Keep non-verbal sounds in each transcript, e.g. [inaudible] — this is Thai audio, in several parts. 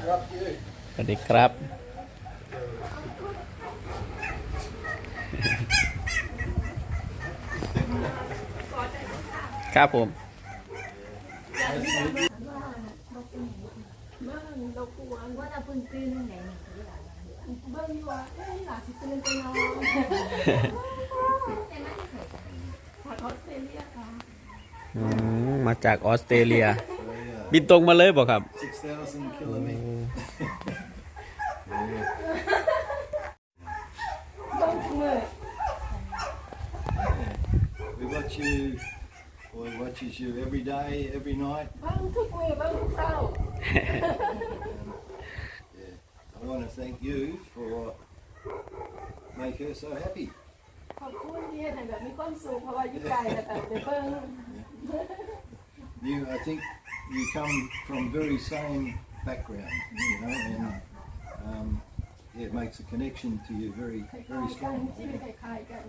สวัสดีครับ ครับผมมาจากออสเตรเลีย บินตรงมาเลยบอกครับ 6,000 kilometers. yeah. เบิ่งมื้อ We watch you, or watches you every day, every night. เบิ่งทุกมื้อเบิ่งทุกเช้า I want to thank you for make her so happy. ขอบคุณที่เฮ็ดให้แบบมีความสุขเพราะว่าอยู่ไกลแต่แต่ไปเบิ่ง You, I think you come from very same background, you know, and um, yeah, it makes a connection to you very, คล้าย very ๆกัน strong. ชีวิตคล้ายๆกัน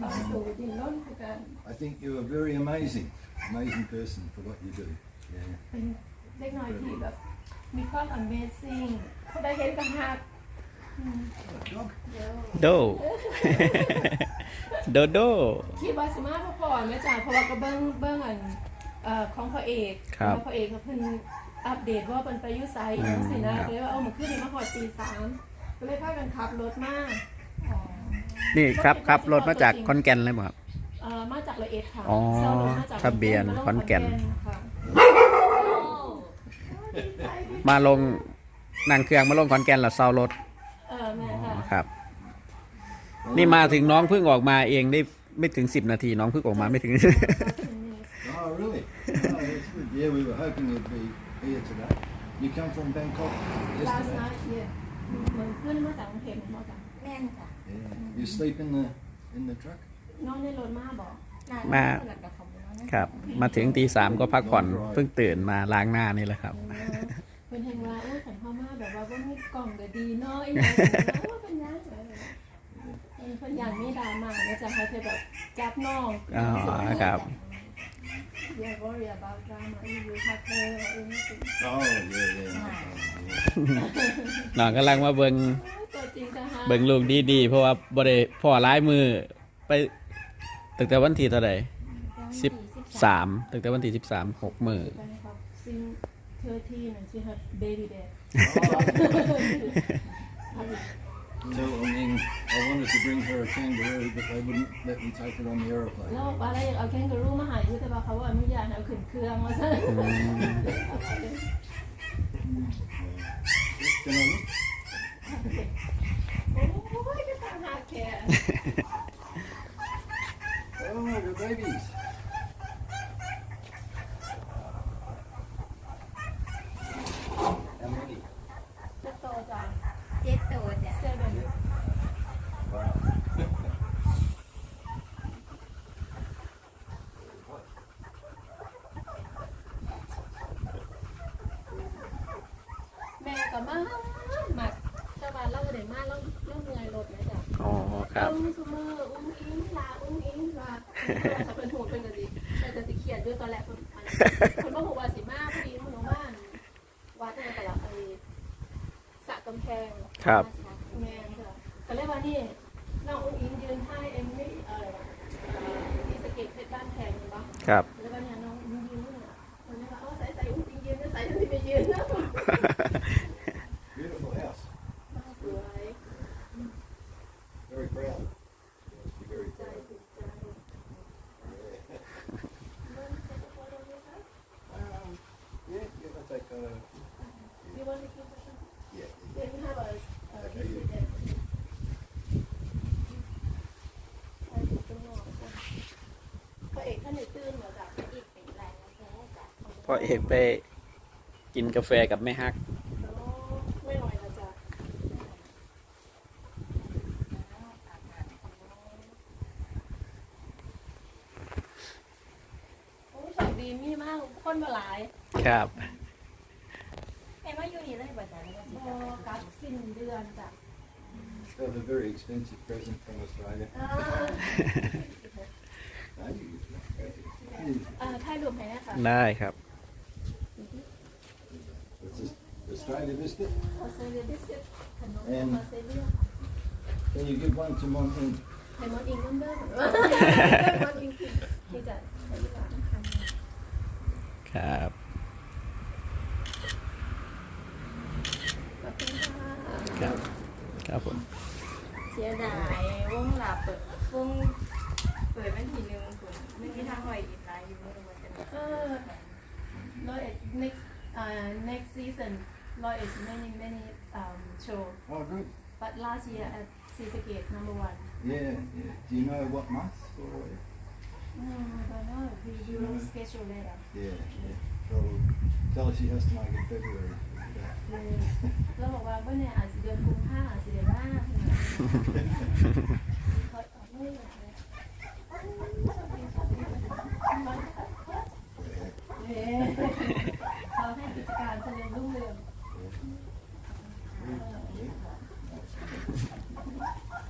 บางสู่ดินล้นคือกัน I think you're a very amazing, amazing person for what you do. Yeah. เป็น[laughs] เด็กน้อยที่แบบมีความ Amazing ผู้ใดเห็นก็ฮัก Dog. โด โดโด คิดว่าสิมาพักผ่อนแม่จ๋าเพราะว่าก็เบิ่งเบิ่งอัน [laughs] เอ่อของพระเอกครับแล้วพระเอกก็เพิ่นอัปเดตว่าเพิ่นไปอยู่ไสอีกสินะก็เลยว่าเอามาขึ้นนี่มาฮอดตีสามก็เลยพากันขับรถมานี่ครับครับรถมาจากคอนแก่นเลยบ่ครับ เอ่อมาจากละเอ็ดค่ะอ๋อเช่ารถมาจากทะเบียนขอนแก่น ค่ะมาลงนั่งเครื่องมาลงคอนแก่นแล้วเซารถเออแม่ค่ะครับ นี่มาถึงน้องเพิ่งออกมาเองได้ไม่ถึงสิบนาทีน้องเพิ่งออกมาไม่ถึง Oh, really? Oh, that's good. Yeah, we were hoping you'd be here today. You come from Bangkok last yesterday? night yeah เหมือนขึ้นมาจากกรุงเทพมาจากแม่นค่ะ Yeah. You sleep in the in the truck? นอนในรถมาบอกนานมา หลักกับเขาแล้วนะ ครับ มาถึงตีสามก็พักผ่อนเพิ่งตื่นมาล้างหน้านี่แหละครับเออเพิ่นเห็นว่าโอ้ยขันเข้ามาแบบว่าบ่มีกล่องก็ดีเนาะอีหยังว่าเป็นหยังเออเออเพิ่นอยากมีดราม่าแล้วจะให้เธอแบบจับน้องอ๋อครับ อย่า worry about drama you have her or anything Oh, yeah, yeah. yeah. น้องกำลังมาเบิงตัวจริงจะหาเบิงลูกดีๆเพราะว่าบ่ได้พ่อร้ายมือไปตั้งแต่วันที่เท่าไหร่สิบสามตั้งแต่วันที่สิบสามหกมือไปครับซิงเธอที่นั่นสิครับ baby dad Tell I mean, I wanted to bring her a kangaroo, but they wouldn't let me take it on the aeroplane. แล้วบอกว่าอะไรอยากเอาแคนการูมาใหายอยู่แต่ว่าเขาว่าอนุญาตให้เอาขึ้นเครื่องมาซะ Can I look? โอ้ยก็ทางหาแค่ Oh, the babies. How many? จะโตจ้ะ เจ็ดตัวจ้ะ เซเว่น Wow. แม่ก็มาหมักแต่ว่าเราบ่ได้มาเราเราเหนื่อยรถนะจ๊ะอ๋อครับ อุ้มซุมืออุ้มอิงลาอุ้มอิงลาถ้าเป็นห่วงเป็นกะสิแต่จะสิเขียนด้วยตอนแรกคนคนบอกว่าสิมาพอดีมันน้องบ้านวัดในตลาดไอ้สระกำแพงครับแม่จ้ะก็เลยว่านี่น้องอุ้งอิงยืนให้เอ็มไม่เออที่สะเก็ตเพชรบ้านแพงเห็นปะ ครับ แล้วก็เนี่ยน้องอุ้งอิงเนี่ยคนนี้ว่าเอาใส่ใส่อุ้งอิงยืนนะใส่ทั้งที่ไม่ยืนนะ Beautiful house. สวย Very proud. You're very ใจ proud. ถูกใจ Um, yeah, yeah, I take, uh, You want to keep the shot? yeah. Then you have a a Okay, visit yeah. there. ไปดูข้างนอกจ้ะ พระเอกท่านไหนตื่นเหรอจ๊ะอีกเป็นแรงแล้วแค่จ้ะพ่อเอกไปกินกาแฟกับแม่ฮักโอ้ไม่หน่อยนะจ๊ะโอ้ยโชคดีมีมากคนมาหลาย ครับแม่ว่าอยู่นี่เลยบ่จ้ะแล้วก็สิโอ้กัดสิ้นเดือนจ้ะ Got a very expensive present from Australia. อ่า No, you use it. เอ่อถ่ายรูปให้นะคะ ได้ครับ It's a Australia biscuit. ออสเตรเลียบิสกิตขนมแอนออสเตรเลีย Can you give one to Monty? ไฮมอนอิงน้ำเด้อไฮมอนอิงกินนี่จะใช้เวลาทำครับ ขอบคุณค่ะ ครับ ครับผม เสียดายวงหลับเปิดวงเปิดวันที่หนึ่งคุณไม่มีทางหอยอีกหลายอยู่ไม่รู้ว่าจะได้เออ Lloyd next uh next season Lloyd is many many um show Oh, good. but last year at Seascape number one Yeah, yeah. Do you know what month? Or... no I don't know we we will schedule later Yeah, yeah. Tell, tell her she has to make it February. เออเราบอกว่าเมื่อเนี่ยอาจจะเดือนกุมภาอาจจะเดือนหน้าเขาเอาไม่อยากเลยเย้เขาให้กิจการเจริญรุ่งเรือง Do you think you'll come to Australia one day? เดี๋ยวผมว่าอย่าไปช่วยอยู่ออสเ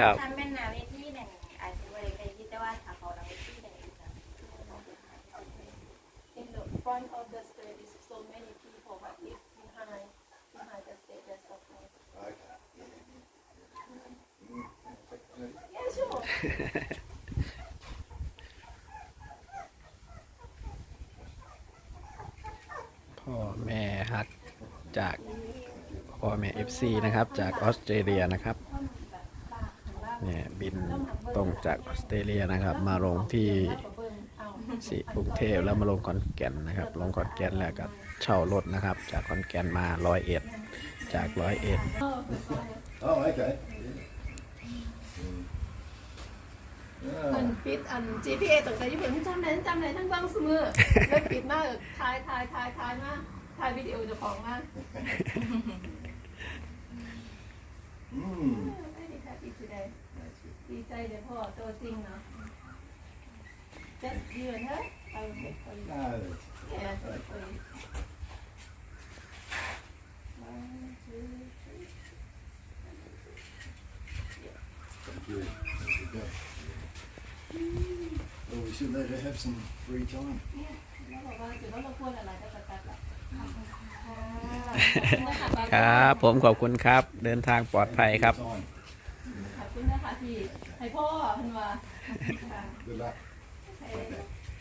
ครับพ่นนาเวทีหนึ่งอาจจะบ่ได้ไปที่แต่ว่าถ้าเขาเราเวทีหนึ่งจอาไปขาย front of the stage is so many people, but if behind, behind the stage, there's okay. Yeah, sure. พ่อแม่ฮักจากพ่อแม่ FC นะครับ จากออสเตรเลียนะครับ เนี่ยบินตรงจากออสเตรเลียนะครับ มาลงที่สีกรุงเทพแล้วมาลงขอนแก่นนะครับ ลงขอนแก่นแล้วก็เช่ารถนะครับ จากขอนแก่นมาร้อยเอ็ดจากร้อยเอ็ด Oh, okay. มัน Yeah. ปิดอัน GPA ตกใจญี่ปุ่นจำไหนจำไหนทั้งบ้างเสมอแล้วปิดมากถ่ายถ่ายถ่ายถ่ายมาถ่ายวิดีโอเจะของมา Mm. Very happy today ดีใจเดี๋ยวพ่อตัวจริงเนาะ Just you and her I will take for you No, Yeah take for you One two three thank you. There you go. Well, we should let her have some free time. แล้วบอกว่าจะต้องรบกวนอะไรก็จะตัดละครับ ผมขอบคุณครับ เดินทางปลอดภัยครับ Time. ขอบคุณนะคะที่ให้พ่อ เพันว่า Good luck.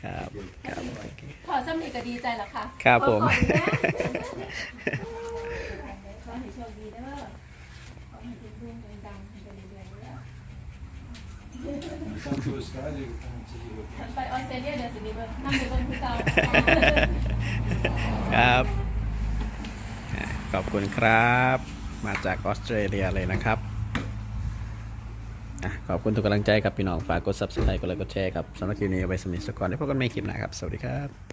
ครับครับขอสำนีก็ดีใจแล้วค่ะครับผม ขอณนะขอให้โชคดีเด้อขอให้เป็นรุ่งเป็นดังเป็นเรื่อยๆเด้อ When you come to Australia, we'll come and see you again. ฉันไปออสเตรเลียเดือนสิบเดือนนั่งอยู่บนภูเขาครับอ่าขอบคุณครับ มาจากออสเตรเลียเลยนะครับอะ ขอบคุณทุกกำลังใจครับพี่น้อง ฝากกด subscribe กดไลค์กดแชร์ครับสำหรับคลิปนี้เอาไว้สมิธสกอนได้พบกันใหม่คลิปหน้าครับ สวัสดีครับ